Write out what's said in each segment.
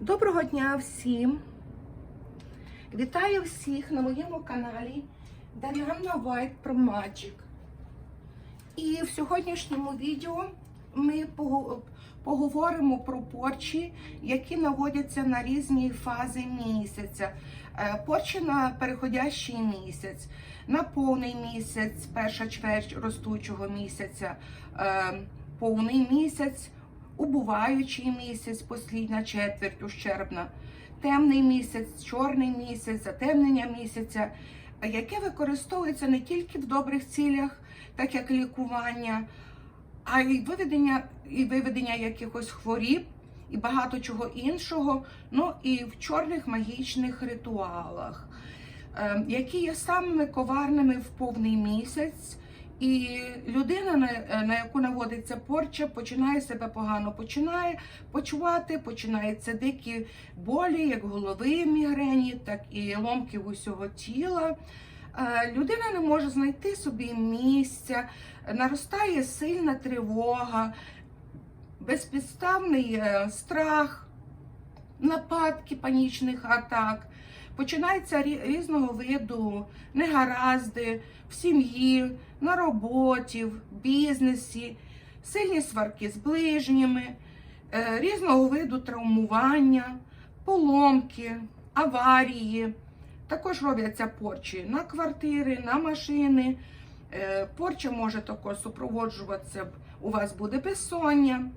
Доброго дня всім! Вітаю всіх на моєму каналі Diana White про Magic. І в сьогоднішньому відео ми поговоримо про порчі, які наводяться на різні фази місяця. Е, Порчі на переходящий місяць, на повний місяць, перша чверть ростучого місяця, е, повний місяць, убуваючий місяць, послідня четверть ущербна, темний місяць, чорний місяць, затемнення місяця, яке використовується не тільки в добрих цілях, так як лікування, а й виведення, і виведення якихось хворіб і багато чого іншого, ну і в чорних магічних ритуалах, е, які є самими коварними в повний місяць. І людина, на, яку наводиться порча, починає себе погано починає почувати, починаються дикі болі, як голови мігрені, так і ломки усього тіла. Е, Людина не може знайти собі місця, наростає сильна тривога, безпідставний е, страх, нападки панічних атак. Починаються різного виду негаразди в сім'ї, на роботі, в бізнесі, сильні сварки з ближніми, е, різного виду травмування, поломки, аварії. Також робляться порчі на квартири, на машини. Е, Порча може також супроводжуватися, у вас буде безсоння.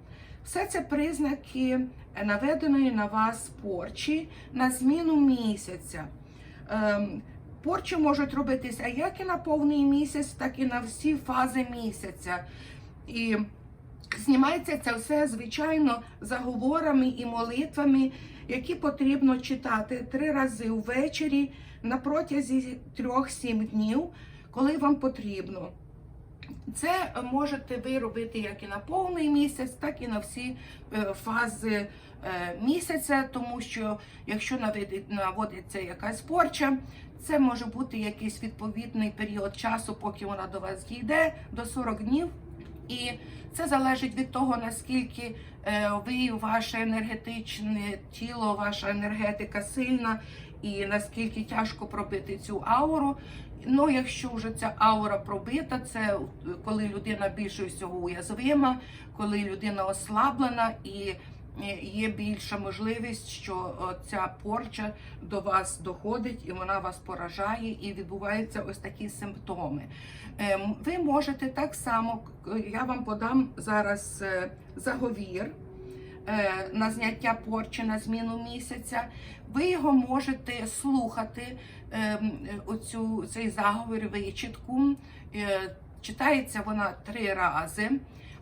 Все це признаки наведеної на вас порчі на зміну місяця. Ем, Порчі можуть робитися як і на повний місяць, так і на всі фази місяця. І знімається це все, звичайно, заговорами і молитвами, які потрібно читати три рази ввечері на протязі трьох-сім днів, коли вам потрібно. Це можете ви робити як і на повний місяць, так і на всі е, фази е, місяця, тому що якщо наводиться якась порча, це може бути якийсь відповідний період часу, поки вона до вас дійде, до 40 днів. І це залежить від того, наскільки е, ви, ваше енергетичне тіло, ваша енергетика сильна, і наскільки тяжко пробити цю ауру. Ну, якщо вже ця аура пробита, це е, коли людина більше всього уязвима, коли людина ослаблена і е, є більша можливість, що е, ця порча до вас доходить і вона вас поражає, і відбуваються ось такі симптоми. Ви можете так само, я вам подам зараз заговір на зняття порчі на зміну місяця. Ви його можете слухати, ем, е, оцю, цей заговір вичітку. Е, Читається вона три рази.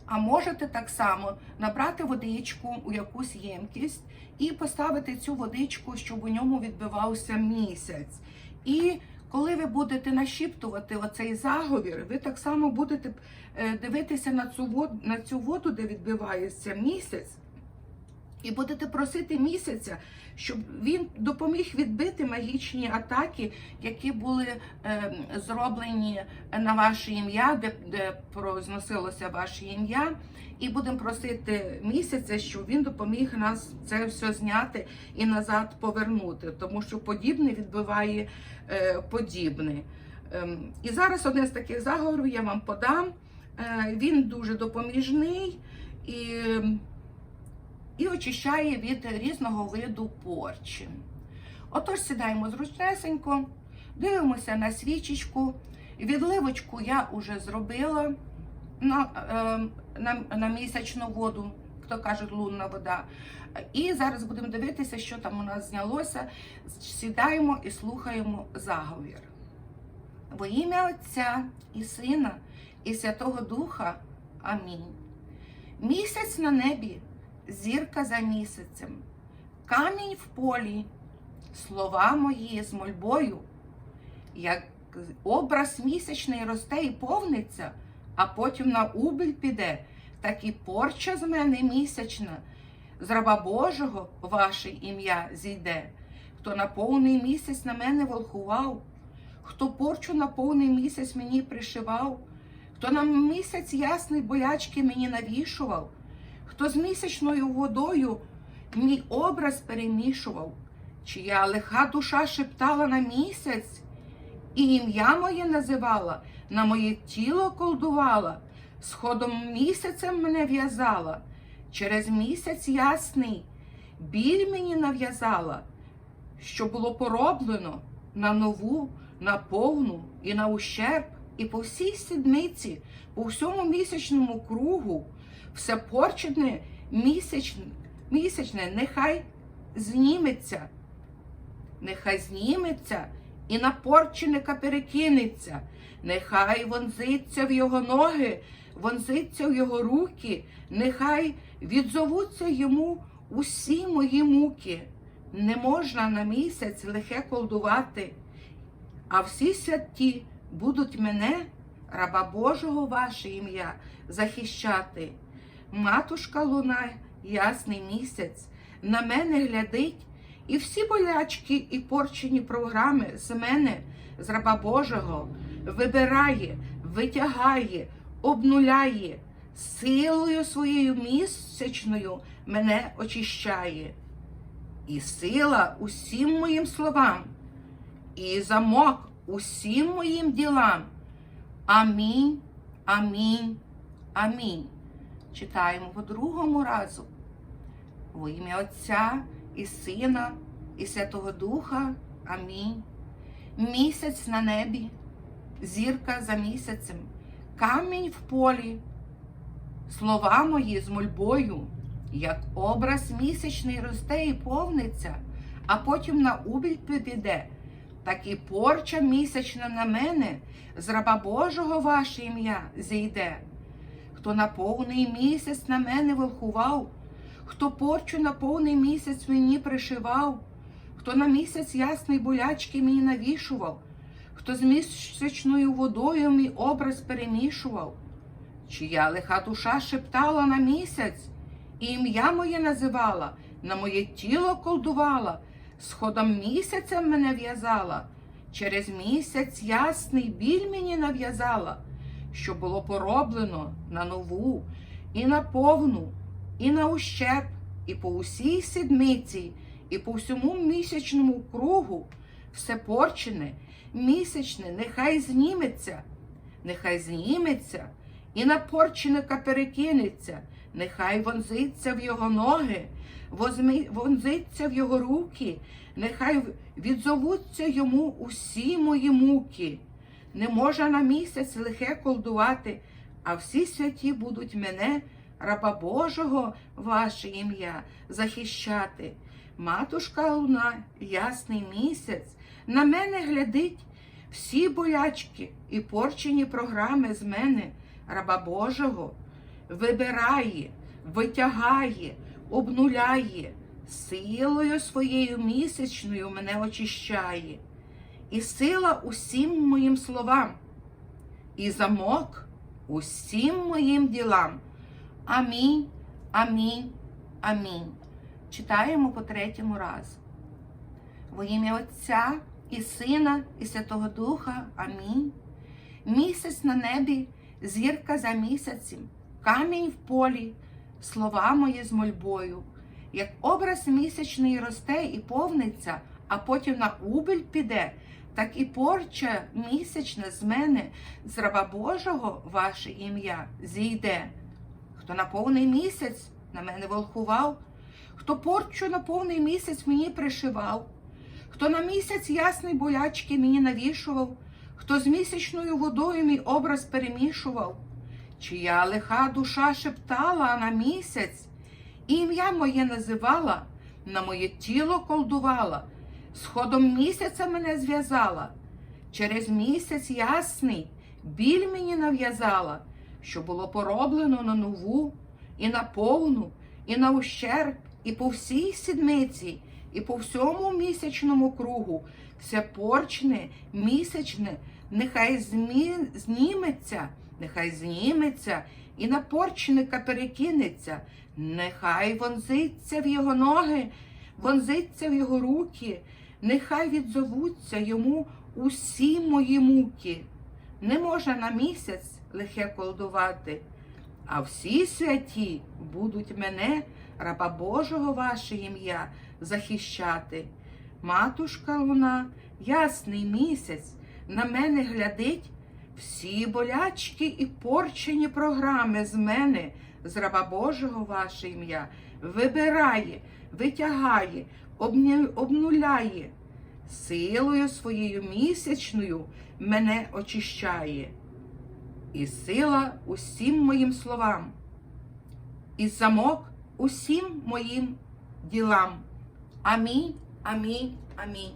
А можете так само набрати водичку у якусь ємкість і поставити цю водичку, щоб у ньому відбивався місяць. І коли ви будете нашіптувати оцей заговір, ви так само будете е, дивитися на цю воду, на цю воду, де відбивається місяць, і будете просити місяця, щоб він допоміг відбити магічні атаки, які були е, зроблені на ваше ім'я, де, де произносилося ваше ім'я. І будемо просити місяця, щоб він допоміг нас це все зняти і назад повернути, тому що подібне відбиває е, подібне. Ем, і зараз один з таких заговорів я вам подам. Е, він дуже допоміжний і, і очищає від різного виду порчі. Отож, сідаємо зручнесенько, дивимося на свічечку. Відливочку я вже зробила на, е, на, на місячну воду, хто каже, лунна вода. І зараз будемо дивитися, що там у нас знялося. Сідаємо і слухаємо заговір. Во ім'я Отця і Сина, і Святого Духа. Амінь. Місяць на небі, зірка за місяцем, камінь в полі, слова мої з мольбою, як образ місячний росте і повниться, а потім на убіль піде, так і порча з мене місячна, з раба Божого ваше ім'я зійде, хто на повний місяць на мене волхував, хто порчу на повний місяць мені пришивав, хто на місяць ясний болячки мені навішував, хто з місячною водою мій образ перемішував, чия лиха душа шептала на місяць, і ім'я моє називала, на моє тіло колдувала, сходом місяцем мене в'язала, через місяць ясний, біль мені нав'язала, що було пороблено на нову, на повну і на ущерб, і по всій сідниці, по всьому місячному кругу, все порчене місячне, місячне нехай зніметься, нехай зніметься і на порченика перекинеться, нехай вонзиться в його ноги, вонзиться в його руки, нехай відзовуться йому усі мої муки. Не можна на місяць лихе колдувати, а всі святі будуть мене, раба Божого ваше ім'я, захищати. Матушка луна, ясний місяць, на мене глядить, і всі болячки і порчені програми з мене, з раба Божого, вибирає, витягає, обнуляє, силою своєю місячною мене очищає. І сила усім моїм словам, і замок усім моїм ділам. Амінь, амінь, амінь. Читаємо по другому разу. Во ім'я Отця і Сина, і Святого Духа. Амінь. Місяць на небі, зірка за місяцем, камінь в полі, слова мої з мольбою, як образ місячний росте і повниться, а потім на убіль піде, так і порча місячна на мене, з раба Божого ваше ім'я зійде. Хто на повний місяць на мене волхував, хто порчу на повний місяць мені пришивав, хто на місяць ясний болячки мені навішував, хто з місячною водою мій образ перемішував, чия лиха душа шептала на місяць, і ім'я моє називала, на моє тіло колдувала, сходом місяця мене в'язала, через місяць ясний біль мені нав'язала що було пороблено на нову, і на повну, і на ущерб, і по усій сідниці, і по всьому місячному кругу, все порчене, місячне, нехай зніметься, нехай зніметься, і на порченика перекинеться, нехай вонзиться в його ноги, возьми- вонзиться в його руки, нехай відзовуться йому усі мої муки. Не можна на місяць лихе колдувати, а всі святі будуть мене, раба Божого, ваше ім'я, захищати. Матушка луна, ясний місяць, на мене глядить всі болячки і порчені програми з мене, раба Божого, вибирає, витягає, обнуляє, силою своєю місячною мене очищає і сила усім моїм словам, і замок усім моїм ділам. Амінь, амінь, амінь. Читаємо по третьому разу. Во ім'я Отця і Сина, і Святого Духа. Амінь. Місяць на небі, зірка за місяцем, камінь в полі, слова мої з мольбою. Як образ місячний росте і повниться, а потім на убіль піде, так і порча місячна з мене, з раба Божого, ваше ім'я зійде. Хто на повний місяць на мене волхував, хто порчу на повний місяць мені пришивав, хто на місяць ясний болячки мені навішував, хто з місячною водою мій образ перемішував, чия лиха душа шептала на місяць, ім'я моє називала, на моє тіло колдувала. Сходом місяця мене зв'язала, через місяць ясний біль мені нав'язала, що було пороблено на нову, і на повну, і на ущерб, і по всій сідниці, і по всьому місячному кругу, все порчне, місячне, нехай змі... зніметься, нехай зніметься, і на порчника перекинеться, нехай вонзиться в його ноги, вонзиться в його руки, нехай відзовуться йому усі мої муки. Не можна на місяць лихе колдувати, а всі святі будуть мене, раба Божого ваше ім'я захищати. Матушка луна, ясний місяць, на мене глядить, всі болячки і порчені програми з мене, з раба Божого ваше ім'я, вибирає, витягає, обнуляє, силою своєю місячною мене очищає. І сила усім моїм словам, і замок усім моїм ділам. Амінь, амінь, амінь.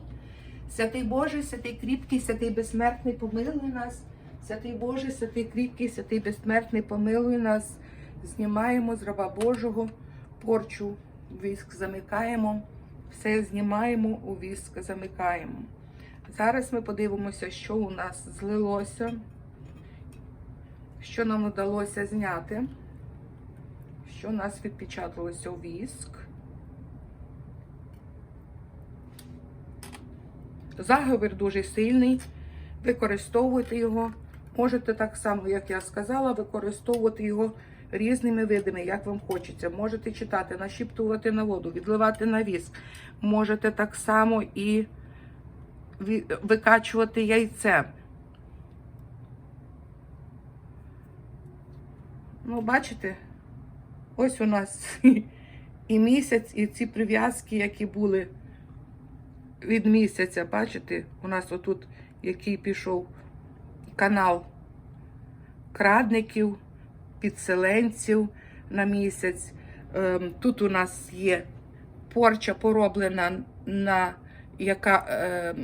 Святий Боже, святий кріпкий, святий безсмертний, помилуй нас. Святий Боже, святий кріпкий, святий безсмертний, помилуй нас. Знімаємо з раба Божого порчу, віск замикаємо, все знімаємо, у віск замикаємо. Зараз ми подивимося, що у нас злилося, що нам вдалося зняти, що у нас відпечаталося у віск. Заговір дуже сильний. Використовуйте його. Можете так само, як я сказала, використовувати його різними видами, як вам хочеться. Можете читати, нашіптувати на воду, відливати на віск. Можете так само і викачувати яйцем. Ну, бачите, ось у нас і місяць, і ці прив'язки, які були від місяця, бачите, у нас отут який пішов канал крадників, підселенців на місяць. Ем, Тут у нас є порча пороблена на яка ем,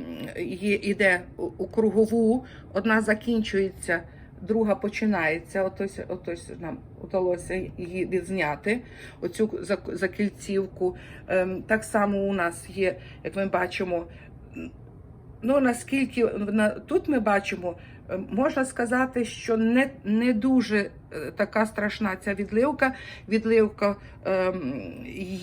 є, іде у- кругову, одна закінчується, друга починається. Отось, отось нам вдалося її відзняти, оцю закільцівку. Ем, Так само у нас є, як ми бачимо, Ну, наскільки на- тут ми бачимо, можна сказати, що не, не дуже е, така страшна ця відливка. Відливка ем,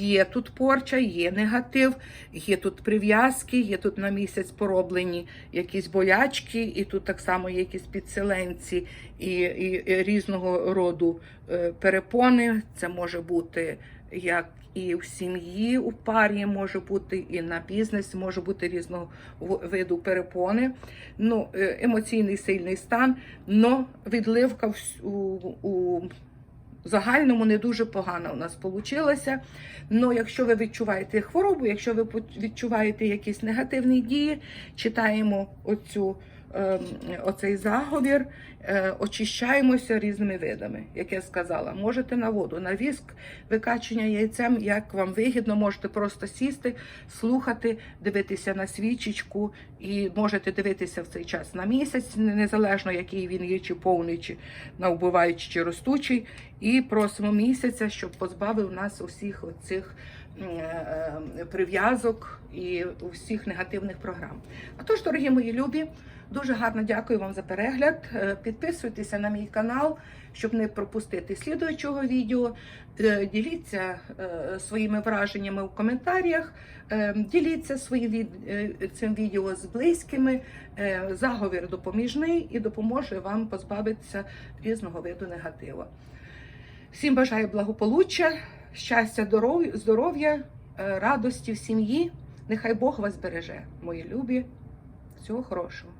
є тут порча, є негатив, є тут прив'язки, є тут на місяць пороблені якісь болячки, і тут так само є якісь підселенці і, і, і різного роду е, перепони. Це може бути як і в сім'ї, у парі може бути, і на бізнесі може бути різного виду перепони. Ну, е, емоційний сильний стан, но відливка в, у, у загальному не дуже погана у нас вийшла. Но якщо ви відчуваєте хворобу, якщо ви відчуваєте якісь негативні дії, читаємо оцю. Ем, Оцей заговір, е, очищаємося різними видами, як я сказала. Можете на воду, на віск, викачення яйцем, як вам вигідно, можете просто сісти, слухати, дивитися на свічечку, і можете дивитися в цей час на місяць, незалежно який він є, чи повний, чи навбиваючий, чи ростучий. І просимо місяця, щоб позбавив нас усіх оцих е, прив'язок і усіх негативних програм. А тож, дорогі мої любі, дуже гарно дякую вам за перегляд. Е, Підписуйтеся на мій канал, щоб не пропустити слідуючого відео. Е, Діліться е, своїми враженнями у коментарях, діліться свої від, е, цим відео з близькими. Заговір допоміжний і допоможе вам позбавитися різного виду негативу. Всім бажаю благополуччя, щастя, здоров'я, радості в сім'ї. Нехай Бог вас береже, мої любі. Всього хорошого.